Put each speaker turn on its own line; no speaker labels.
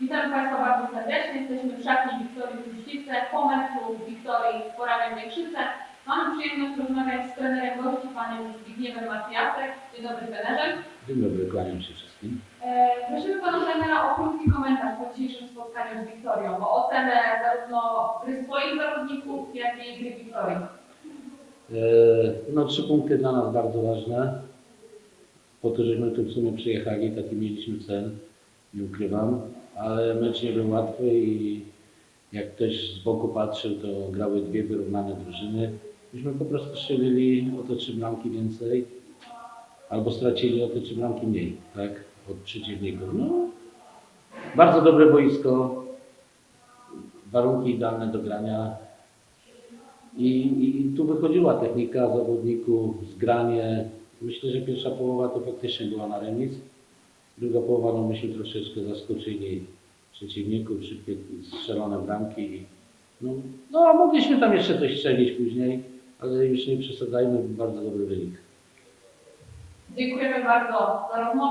Witamy Państwa bardzo serdecznie. Jesteśmy w szatni Wiktorii Gruźlice po meczu Wiktorii z Poraniem Większyce. Mamy przyjemność rozmawiać z trenerem gości, panem Zbigniewem Macjasek. Dzień dobry trenerze.
Dzień dobry, kłaniam się wszystkim.
E, Prosimy pana trenera o krótki komentarz po dzisiejszym spotkaniu z Wiktorią, o ocenę zarówno gry swoich zawodników, jak i gry Wiktorii.
E, No, trzy punkty dla nas bardzo ważne. Po to, żeśmy tu w sumie przyjechali, taki mieliśmy cel, nie ukrywam, ale mecz nie był łatwy i jak ktoś z boku patrzył, to grały dwie wyrównane drużyny. Myśmy po prostu strzelili o te trzy bramki więcej, albo stracili o te trzy bramki mniej, tak, od przeciwników. No, bardzo dobre boisko, warunki idealne do grania. I, I tu wychodziła technika zawodników, zgranie. Myślę, że pierwsza połowa to faktycznie była na remis. Druga połowa, no myśmy troszeczkę zaskoczyli przeciwników, szybkie strzelone bramki. No, no a mogliśmy tam jeszcze coś strzelić później, ale już nie przesadzajmy, bardzo dobry wynik.
Dziękujemy bardzo za rozmowę.